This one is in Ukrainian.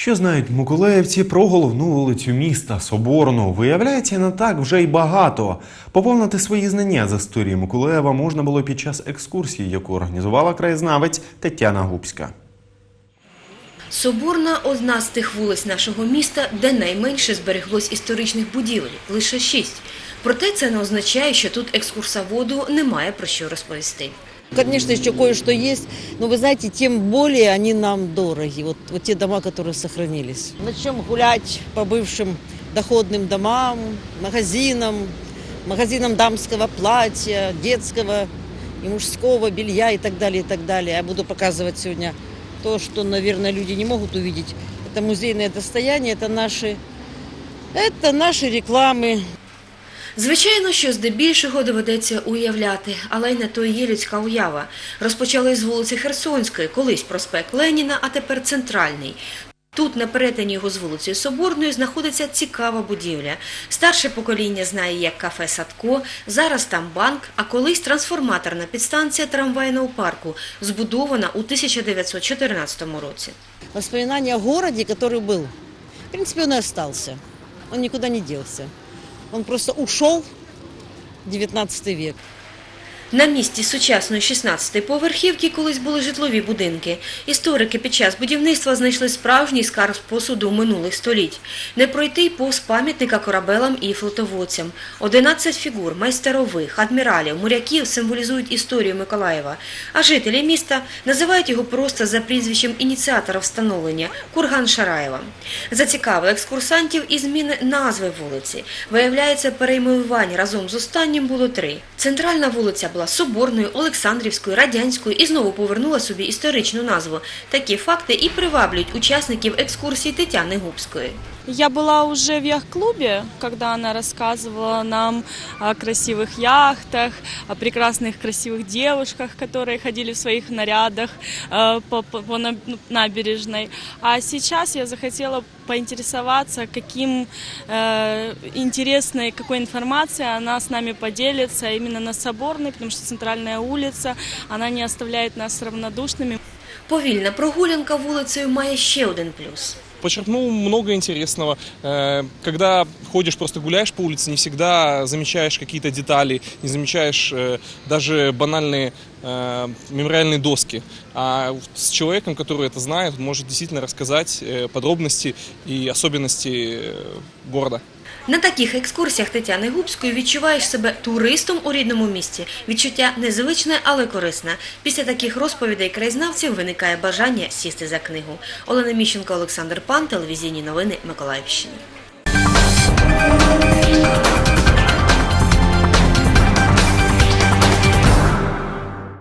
Що знають миколаївці про головну вулицю міста Соборну? Виявляється, не так вже й багато. Поповнити свої знання з історії Миколаєва можна було під час екскурсії, яку організувала краєзнавець Тетяна Губська. Соборна – одна з тих вулиць нашого міста, де найменше збереглось історичних будівель – лише шість. Проте це не означає, що тут екскурсоводу немає про що розповісти. Конечно, еще кое-что есть, но вы знаете, тем более они нам дороги, вот, вот те дома, которые сохранились. Начнем гулять по бывшим доходным домам, магазинам, магазинам дамского платья, детского и мужского белья и так далее, и так далее. Я буду показывать сегодня то, что, наверное, люди не могут увидеть. Это музейное достояние, это наши, это наши рекламы, Звичайно, що здебільшого доведеться уявляти, але й не то є людська уява. Розпочали з вулиці Херсонської, колись проспект Леніна, а тепер Центральний. Тут на перетині його з вулицею Соборною знаходиться цікава будівля. Старше покоління знає як кафе Садко, зараз там банк, а колись трансформаторна підстанція трамвайного парку, збудована у 1914 році. воспоминания о городе, который был. В принципе, он и остался. Он никуда не делся. Он просто ушел в 19 век. На місці сучасної 16-ї поверхівки колись були житлові будинки. Історики під час будівництва знайшли справжній скарб посуду минулих століть. Не пройти й повз пам'ятника корабелам і флотоводцям. 11 фігур майстерових, адміралів, моряків символізують історію Миколаєва. А жителі міста називають його просто за прізвищем ініціатора встановлення – Курган Шараєва. Зацікавили екскурсантів і зміни назви вулиці. Виявляється, перейменувань разом з останнім було три. Центральна вулиця була Соборною, Олександрівською, Радянською і знову повернула собі історичну назву. Такі факти і приваблюють учасників екскурсії Тетяни Губської. Я была уже в яхт-клубе, когда она рассказывала нам о красивых яхтах, о прекрасных красивых девушках, которые ходили в своих нарядах э, по, по- по на- ну, набережной. А сейчас я захотела поинтересоваться, каким э, интересной, какой информацией она с нами поделится именно на Соборной, потому что центральная улица, она не оставляет нас равнодушными. Повільна прогулянка вулицею має ще один плюс. Почерпнул много интересного. Э, Когда ходишь, просто гуляешь по улице, не всегда замечаешь какие-то детали, не замечаешь э, даже банальные э, мемориальные доски. А с человеком, который это знает, он может действительно рассказать э, подробности и особенности э, города. На таких екскурсіях Тетяни Губської відчуваєш себе туристом у рідному місті. Відчуття незвичне, але корисне. Після таких розповідей краєзнавців виникає бажання сісти за книгу. Олена Міщенко, Олександр Пан, телевізійні новини Миколаївщини.